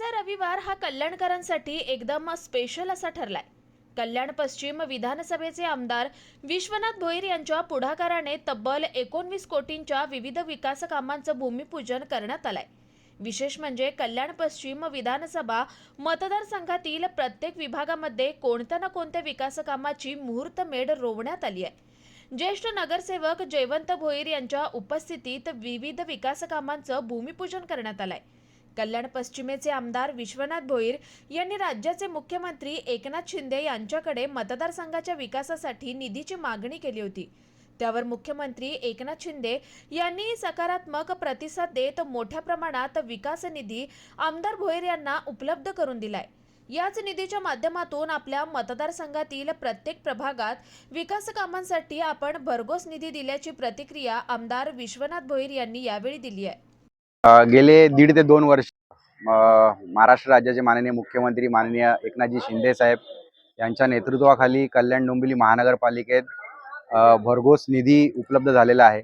आजचा रविवार हा कल्याणकरांसाठी एकदम स्पेशल असा ठरलाय. कल्याण पश्चिम विधानसभेचे आमदार विश्वनाथ भोईर यांच्या पुढाकाराने तब्बल एकोणवीस कोटींच्या विविध विकास कामांचं भूमिपूजन करण्यात आलंय. विशेष म्हणजे कल्याण पश्चिम विधानसभा मतदारसंघातील प्रत्येक विभागामध्ये कोणत्या ना कोणत्या विकास कामाची मुहूर्तमेढ रोवण्यात आली आहे. ज्येष्ठ नगरसेवक जयवंत भोईर यांच्या उपस्थितीत विविध विकास कामांचं भूमिपूजन करण्यात आलंय. कल्याण पश्चिमेचे आमदार विश्वनाथ भोईर यांनी राज्याचे मुख्यमंत्री एकनाथ शिंदे यांच्याकडे मतदारसंघाच्या विकासासाठी निधीची मागणी केली होती. त्यावर मुख्यमंत्री एकनाथ शिंदे यांनी सकारात्मक प्रतिसाद देत मोठ्या प्रमाणात विकास निधी आमदार भोईर यांना उपलब्ध करून दिलाय. याच निधीच्या माध्यमातून आपल्या मतदारसंघातील प्रत्येक प्रभागात विकास कामांसाठी आपण भरघोस निधी दिल्याची प्रतिक्रिया आमदार विश्वनाथ भोईर यांनी यावेळी दिली आहे. गेले दीड ते दोन वर्ष महाराष्ट्र राज्याचे माननीय मुख्यमंत्री माननीय एकनाथजी शिंदे साहेब यांच्या नेतृत्वाखाली कल्याण डोंबिवली महानगरपालिकेत भरघोस निधी उपलब्ध झालेला आहे.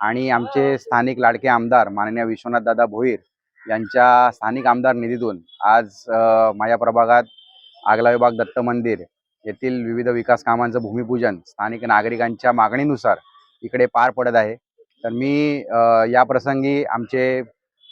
आणि आमचे स्थानिक लाडके आमदार माननीय विश्वनाथदादा भोईर यांच्या स्थानिक आमदार निधीतून आज माझ्या प्रभागात आगला विभाग दत्त मंदिर येथील विविध विकास कामांचं भूमिपूजन स्थानिक नागरिकांच्या मागणीनुसार इकडे पार पडत आहे. तर मी या प्रसंगी आमचे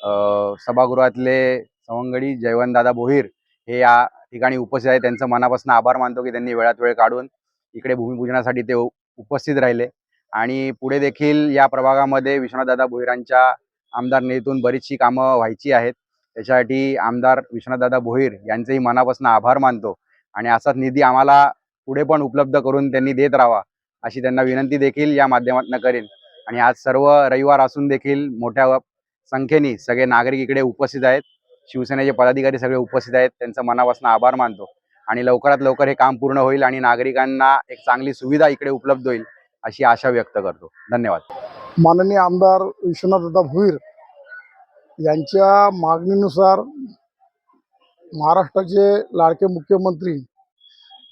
सभागृहातले सवंगडी जयवंतदादा भोईर हे या ठिकाणी उपस्थित आहे त्यांचं मनापासून आभार मानतो की त्यांनी वेळात वेळ काढून इकडे भूमिपूजनासाठी ते उपस्थित राहिले. आणि पुढे देखील या प्रभागामध्ये विश्वनाथदादा भोईरांच्या आमदार निधीतून बरीचशी कामं व्हायची आहेत. त्याच्यासाठी आमदार विश्वनाथदादा भोईर यांचेही मनापासून आभार मानतो. आणि असाच निधी आम्हाला पुढे पण उपलब्ध करून त्यांनी देत राहावा अशी त्यांना विनंती देखील या माध्यमातून करेन. आणि आज सर्व रविवार असून देखील मोठ्या संख्येने सगळे नागरिक इकडे उपस्थित आहेत. शिवसेनेचे पदाधिकारी सगळे उपस्थित आहेत. त्यांचं मनापासून आभार मानतो. आणि लवकरात लवकर हे काम पूर्ण होईल आणि नागरिकांना एक चांगली सुविधा इकडे उपलब्ध होईल अशी आशा व्यक्त करतो. धन्यवाद. माननीय आमदार विश्वनाथदा भोईर यांच्या मागणीनुसार महाराष्ट्राचे लाडके मुख्यमंत्री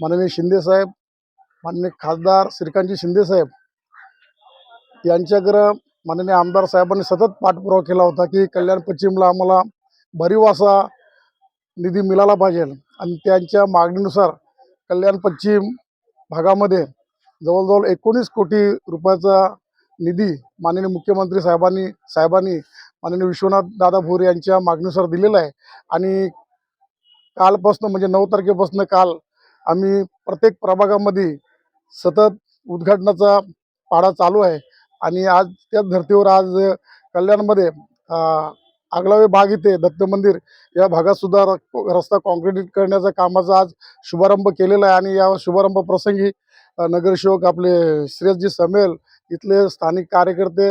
माननीय शिंदेसाहेब माननीय खासदार श्रीकांतजी शिंदेसाहेब यांच्याकडं माननीय आमदार साहेबांनी सतत पाठपुरावा केला होता की कल्याण पश्चिमला आम्हाला भरीव असा निधी मिळाला पाहिजे. आणि त्यांच्या मागणीनुसार कल्याण पश्चिम भागामध्ये जवळजवळ एकोणीस कोटी रुपयाचा निधी माननीय मुख्यमंत्री साहेबांनी साहेबांनी माननीय विश्वनाथ दादा भोरे यांच्या मागणीनुसार दिलेला आहे. आणि कालपासून म्हणजे नऊ तारखेपासून काल आम्ही प्रत्येक प्रभागामध्ये सतत उद्घाटनाचा पाढा चालू आहे. आणि आज त्याच धर्तीवर आज कल्याणमध्ये आगलावे भाग इथे दत्त मंदिर या भागात सुद्धा र- रस्ता कॉन्क्रीट करण्याच्या कामाचा आज शुभारंभ केलेला आहे. आणि या शुभारंभ प्रसंगी नगरसेवक आपले श्रेयसजी समेल इथले स्थानिक कार्यकर्ते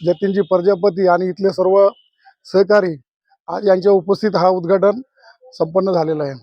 जतीनजी प्रजापती आणि इथले सर्व सहकारी आज यांच्या उपस्थित हा उद्घाटन संपन्न झालेलं आहे.